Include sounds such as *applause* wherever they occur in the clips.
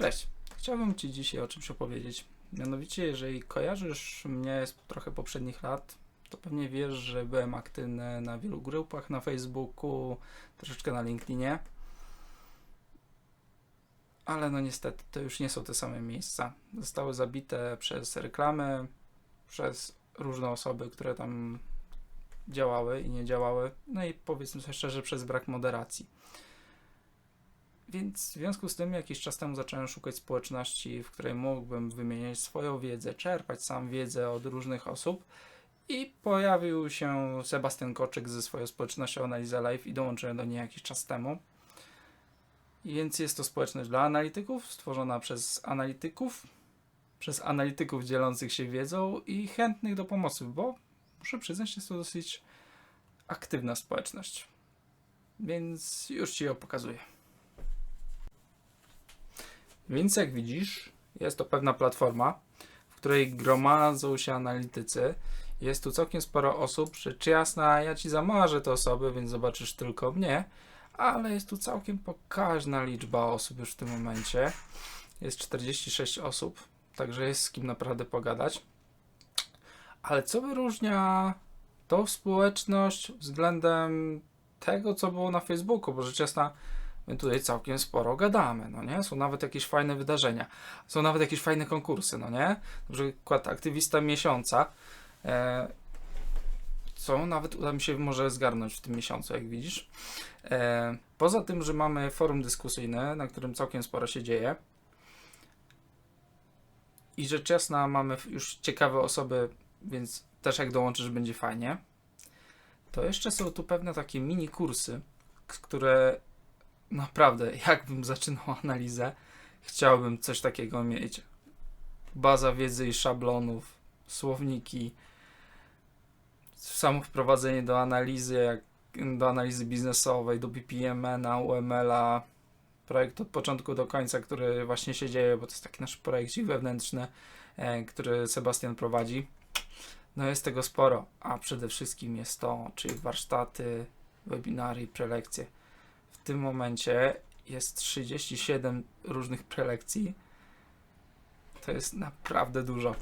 Cześć. Chciałbym Ci dzisiaj o czymś opowiedzieć. Mianowicie, jeżeli kojarzysz mnie z trochę poprzednich lat, to pewnie wiesz, że byłem aktywny na wielu grupach na Facebooku, troszeczkę na LinkedInie. Ale no niestety, to już nie są te same miejsca. Zostały zabite przez reklamy, przez różne osoby, które tam działały i nie działały. No i powiedzmy sobie szczerze, przez brak moderacji. Więc w związku z tym jakiś czas temu zacząłem szukać społeczności, w której mógłbym wymieniać swoją wiedzę, czerpać sam wiedzę od różnych osób. I pojawił się Sebastian Koczyk ze swoją społecznością Analiza Live i dołączyłem do niej jakiś czas temu. Więc jest to społeczność dla analityków, stworzona przez analityków, przez analityków dzielących się wiedzą i chętnych do pomocy, bo muszę przyznać, jest to dosyć aktywna społeczność. Więc już Ci ją pokazuję. Więc jak widzisz, jest to pewna platforma, w której gromadzą się analitycy. Jest tu całkiem sporo osób. Rzecz jasna, ja ci zamarzę te osoby, więc zobaczysz tylko mnie, ale jest tu całkiem pokaźna liczba osób już w tym momencie. Jest 46 osób, także jest z kim naprawdę pogadać. Ale co wyróżnia tą społeczność względem tego, co było na Facebooku? Bo rzecz jasna, my tutaj całkiem sporo gadamy, no nie? Są nawet jakieś fajne wydarzenia, są nawet jakieś fajne konkursy, no nie? Na przykład aktywista miesiąca, e, co nawet uda mi się może zgarnąć w tym miesiącu, jak widzisz. E, poza tym, że mamy forum dyskusyjne, na którym całkiem sporo się dzieje i rzecz jasna mamy już ciekawe osoby, więc też jak dołączysz będzie fajnie. To jeszcze są tu pewne takie mini kursy, które naprawdę, *laughs* jakbym zaczynał analizę, chciałbym coś takiego mieć. Baza wiedzy i szablonów, słowniki, samo wprowadzenie do analizy, jak do analizy biznesowej, do BPMN-a, UML-a, projekt od początku do końca, który właśnie się dzieje, bo to jest taki nasz projekcik wewnętrzny, e, który Sebastian prowadzi. No jest tego sporo, a przede wszystkim jest to, czyli warsztaty, webinary prelekcje. Tym momencie jest 37 różnych prelekcji. To jest naprawdę dużo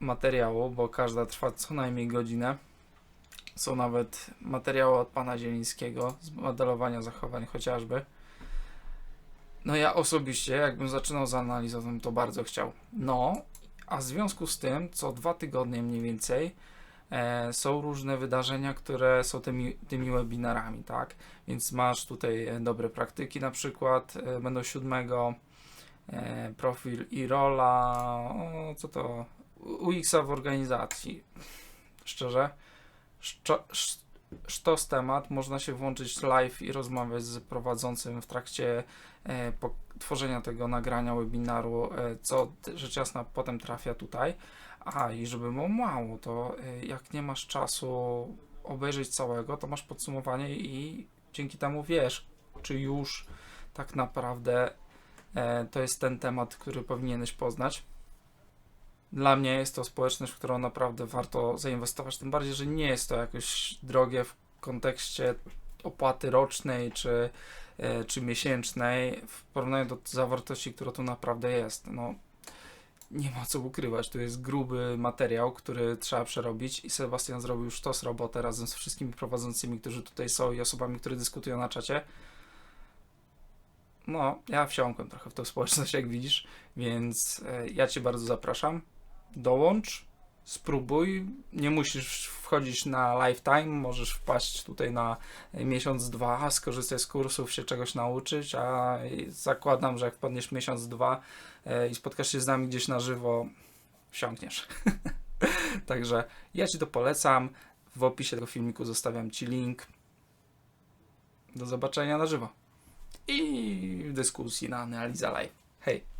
materiału, bo każda trwa co najmniej godzinę. Są nawet materiały od pana Zielińskiego z modelowania zachowań chociażby. No ja osobiście, jakbym zaczynał z analizą, to bardzo chciał. No, a w związku z tym, co dwa tygodnie mniej więcej, są różne wydarzenia, które są tymi, tymi webinarami, tak? Więc masz tutaj e, dobre praktyki na przykład, e, będą siódmego, e, profil i rola, co to, UX-a w organizacji. Szczerze, szczo, sz- sztos temat, można się włączyć live i rozmawiać z prowadzącym w trakcie e, tworzenia tego nagrania webinaru, e, co rzecz jasna potem trafia tutaj. A i żeby było mało, to e, jak nie masz czasu obejrzeć całego, to masz podsumowanie i dzięki temu wiesz, czy już tak naprawdę e, to jest ten temat, który powinieneś poznać. Dla mnie jest to społeczność, w którą naprawdę warto zainwestować, tym bardziej, że nie jest to jakoś drogie w kontekście opłaty rocznej czy, e, czy miesięcznej w porównaniu do zawartości, która tu naprawdę jest. No, nie ma co ukrywać, tu jest gruby materiał, który trzeba przerobić i Sebastian zrobił już tos robotę razem z wszystkimi prowadzącymi, którzy tutaj są i osobami, które dyskutują na czacie. No, ja wsiąkłem trochę w tą społeczność, jak widzisz, więc e, ja Cię bardzo zapraszam. Dołącz, spróbuj. Nie musisz wchodzić na lifetime, możesz wpaść tutaj na miesiąc, dwa, skorzystać z kursów, się czegoś nauczyć, a zakładam, że jak wpadniesz miesiąc, dwa e, i spotkasz się z nami gdzieś na żywo, wsiąkniesz. *laughs* Także ja Ci to polecam. W opisie tego filmiku zostawiam Ci link. Do zobaczenia na żywo. I w dyskusji na Analiza Live. Hej!